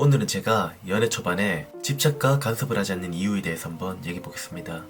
오늘은 제가 연애 초반에 집착과 간섭을 하지 않는 이유에 대해서 한번 얘기해 보겠습니다.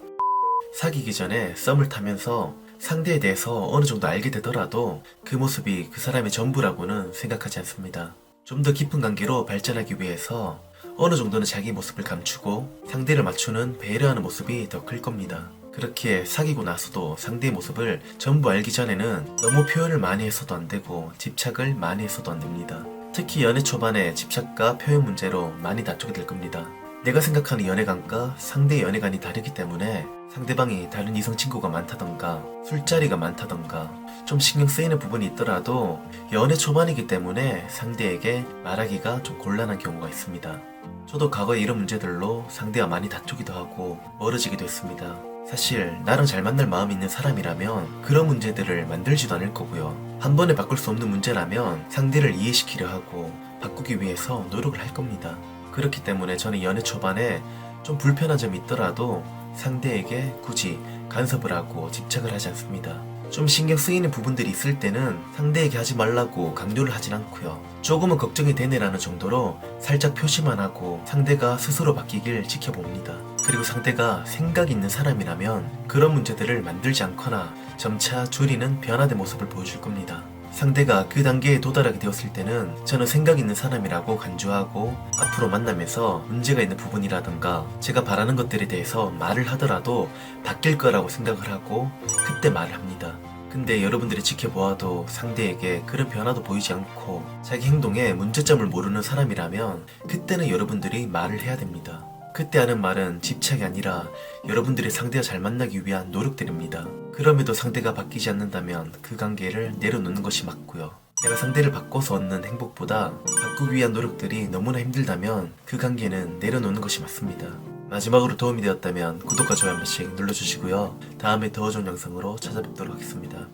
사귀기 전에 썸을 타면서 상대에 대해서 어느 정도 알게 되더라도 그 모습이 그 사람의 전부라고는 생각하지 않습니다. 좀 더 깊은 관계로 발전하기 위해서 어느 정도는 자기 모습을 감추고 상대를 맞추는 배려하는 모습이 더 클 겁니다. 그렇게 사귀고 나서도 상대의 모습을 전부 알기 전에는 너무 표현을 많이 했어도 안 되고 집착을 많이 했어도 안 됩니다. 특히 연애 초반에 집착과 표현 문제로 많이 다투게 될 겁니다. 내가 생각하는 연애관과 상대의 연애관이 다르기 때문에 상대방이 다른 이성 친구가 많다던가 술자리가 많다던가 좀 신경 쓰이는 부분이 있더라도 연애 초반이기 때문에 상대에게 말하기가 좀 곤란한 경우가 있습니다. 저도 과거에 이런 문제들로 상대와 많이 다투기도 하고 멀어지기도 했습니다. 사실 나랑 잘 만날 마음이 있는 사람이라면 그런 문제들을 만들지도 않을 거고요. 한 번에 바꿀 수 없는 문제라면 상대를 이해시키려 하고 바꾸기 위해서 노력을 할 겁니다. 그렇기 때문에 저는 연애 초반에 좀 불편한 점이 있더라도 상대에게 굳이 간섭을 하고 집착을 하지 않습니다. 좀 신경 쓰이는 부분들이 있을 때는 상대에게 하지 말라고 강요를 하진 않고요. 조금은 걱정이 되네라는 정도로 살짝 표시만 하고 상대가 스스로 바뀌길 지켜봅니다. 그리고 상대가 생각 있는 사람이라면 그런 문제들을 만들지 않거나 점차 줄이는 변화된 모습을 보여줄 겁니다. 상대가 그 단계에 도달하게 되었을 때는 저는 생각 있는 사람이라고 간주하고 앞으로 만나면서 문제가 있는 부분이라던가 제가 바라는 것들에 대해서 말을 하더라도 바뀔 거라고 생각을 하고 그때 말을 합니다. 근데 여러분들이 지켜보아도 상대에게 그런 변화도 보이지 않고 자기 행동에 문제점을 모르는 사람이라면 그때는 여러분들이 말을 해야 됩니다. 그때 하는 말은 집착이 아니라 여러분들이 상대와 잘 만나기 위한 노력들입니다. 그럼에도 상대가 바뀌지 않는다면 그 관계를 내려놓는 것이 맞고요. 내가 상대를 바꿔서 얻는 행복보다 바꾸기 위한 노력들이 너무나 힘들다면 그 관계는 내려놓는 것이 맞습니다. 마지막으로 도움이 되었다면 구독과 좋아요 한 번씩 눌러주시고요. 다음에 더 좋은 영상으로 찾아뵙도록 하겠습니다.